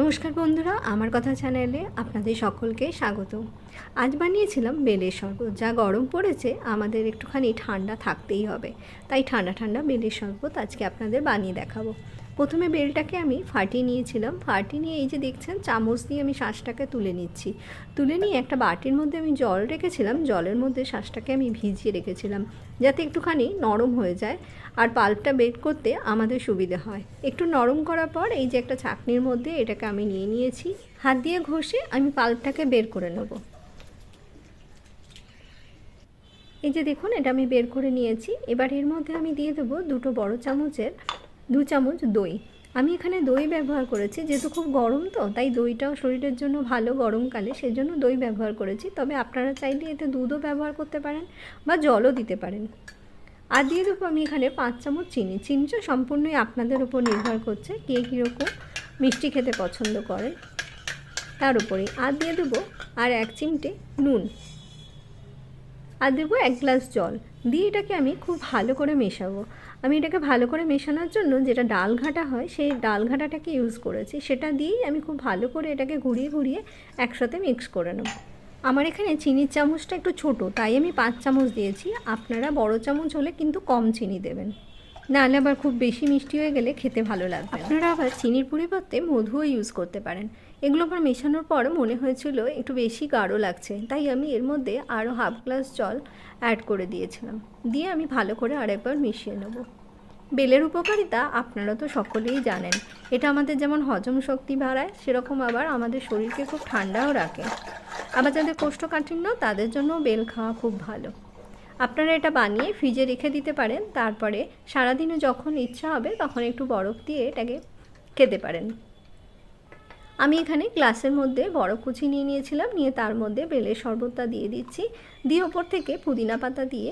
নমস্কার বন্ধুরা, আমার কথা চ্যানেলে আপনাদের সকলকে স্বাগত। আজ বানিয়েছিলাম বেলের শরবত, যা গরম পড়েছে, আমাদের একটুখানি ঠান্ডা থাকতেই হবে। তাই ঠান্ডা ঠান্ডা বেলের শরবত আজকে আপনাদের বানিয়ে দেখাবো। প্রথমে বেলটাকে আমি ফাটিয়ে নিয়েছিলাম। ফাটিয়ে নিয়ে এই যে দেখছেন, চামচ দিয়ে আমি শ্বাসটাকে তুলে নিচ্ছি। তুলে নিয়ে একটা বাটির মধ্যে আমি জল রেখেছিলাম। জলের মধ্যে শ্বাসটাকে আমি ভিজিয়ে রেখেছিলাম, যাতে একটুখানি নরম হয়ে যায় আর পাল্পটা বের করতে আমাদের সুবিধে হয়। একটু নরম করার পর এই যে একটা চাকনির মধ্যে এটাকে আমি নিয়ে নিয়েছি। হাত দিয়ে ঘষে আমি পাল্পটাকে বের করে নেব। এই যে দেখুন, এটা আমি বের করে নিয়েছি। এবার এর মধ্যে আমি দিয়ে দেবো দুটো বড় চামচের দু চামচ দই। আমি এখানে দই ব্যবহার করেছি, যেহেতু খুব গরম তো, তাই দইটাও শরীরের জন্য ভালো গরমকালে, সেজন্য দই ব্যবহার করেছি। তবে আপনারা চাইলে এতে দুধও ব্যবহার করতে পারেন বা জলও দিতে পারেন। আর দিয়ে দেবো আমি এখানে পাঁচ চামচ চিনি। চিনিটা সম্পূর্ণই আপনাদের উপর নির্ভর করছে কে কীরকম মিষ্টি খেতে পছন্দ করে। তার উপরে আর দিয়ে দেবো আর এক চিমটে নুন। আর দেবো এক গ্লাস জল। দিয়ে এটাকে আমি খুব ভালো করে মেশাবো। আমি এটাকে ভালো করে মেশানোর জন্য যেটা ডাল ঘাটা হয়, সেই ডাল ঘাটাটাকে ইউজ করেছি। সেটা দিয়েই আমি খুব ভালো করে এটাকে ঘুরিয়ে ঘুরিয়ে একসাথে মিক্স করে নেব। আমার এখানে চিনির চামচটা একটু ছোট, তাই আমি পাঁচ চামচ দিয়েছি। আপনারা বড় চামচ হলে কিন্তু কম চিনি দেবেন। নাহলে আবার খুব বেশি মিষ্টি হয়ে গেলে খেতে ভালো লাগবে আপনারা আবার চিনির পরিবর্তে মধুও ইউজ করতে পারেন। এগুলো আমার মেশানোর পর মনে হয়েছিল একটু বেশি গাঢ় লাগছে। তাই আমি এর মধ্যে আরও হাফ গ্লাস জল অ্যাড করে দিয়েছিলাম। দিয়ে আমি ভালো করে আরেকবার মিশিয়ে নেব। বেলের উপকারিতা আপনারা তো সকলেই জানেন। এটা আমাদের যেমন হজম শক্তি বাড়ায়, সেরকম আবার আমাদের শরীরকে খুব ঠান্ডাও রাখে। আবার যাদের কোষ্ঠকাঠিন্য, তাদের জন্য বেল খাওয়া খুব ভালো। আপনারা এটা বানিয়ে ফ্রিজে রেখে দিতে পারেন। তারপরে সারাদিনে যখন ইচ্ছা হবে, তখন একটু বরফ দিয়ে এটাকে খেতে পারেন। আমি এখানে গ্লাসের মধ্যে বড় কুচি নিয়ে নিয়েছিলাম, নিয়ে তার মধ্যে বেলের শরবতটা দিয়ে দিচ্ছি। দিয়ে ওপর থেকে পুদিনা পাতা দিয়ে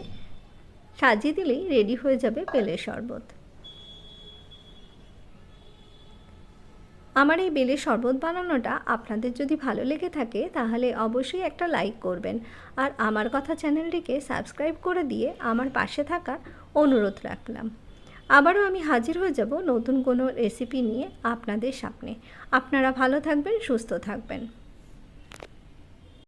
সাজিয়ে দিলেই রেডি হয়ে যাবে বেলের শরবত। আমার এই বেলের শরবত বানানোটা আপনাদের যদি ভালো লেগে থাকে, তাহলে অবশ্যই একটা লাইক করবেন। আর আমার কথা চ্যানেলটিকে সাবস্ক্রাইব করে দিয়ে আমার পাশে থাকার অনুরোধ রাখলাম। আবারও আমি হাজির হয়ে যাব নতুন কোনো রেসিপি নিয়ে আপনাদের সামনে। আপনারা ভালো থাকবেন, সুস্থ থাকবেন।